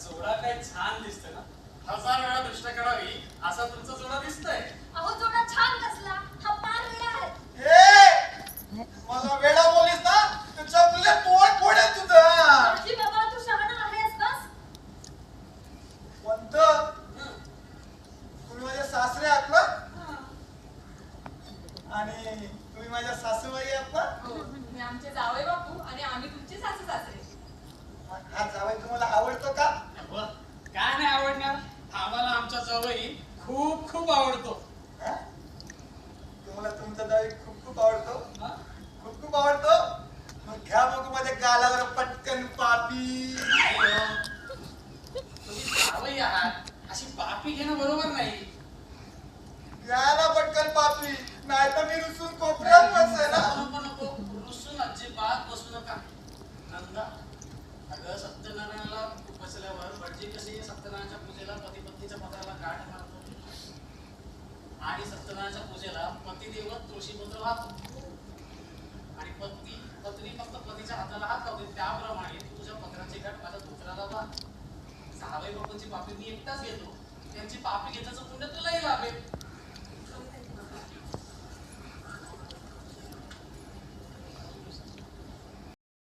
जोडा काय छान दिसतं ना. हजार वेळा दृष्ट करावी असा तुमचा आणि तुम्ही माझ्या सासूबाई ना तुम्ही आमचे जावई बापू आणि आम्ही तुमचे सासू सासरे. हा जावई तुम्हाला आवडतो का? व, काय नाही आवडणार. आम्हाला आमच्या जवळ खूप खूप आवडतो. हा? तुम्हाला तुमचा जावई खूप खूप आवडतो? हा? खूप खूप आवडतो? मग घ्या मग माझ्या गालावर पटकन पापी. नाही हो. तुम्ही जावई आहात. अशी पापी घेणं बरोबर नाही. घ्या ना नाही तर मी रुसून कोपऱ्यात बसायला. नको नको रुसून अजिबात बसू नका. नंदा अगं सत्यनारायणाला बसल्यावर भटजी कशी सत्यनारायणच्या पूजेला पती पत्नीच्या पत्राला गाठ मारतो. आणि सत्यनारायणच्या पूजेला पतिदेवत तुळशीपत्र वाहतो. आणि पत्नी पत्नी फक्त पतीच्या हाताला हात लावते. त्याप्रमाणे तुझ्या पत्राची गाठ माझ्या धोत्राला वाह. सहावे बापूंची पापी मी एकटाच घेतो. त्यांची पापी घेतल्याचं पुण्य तुलाही लाभेल.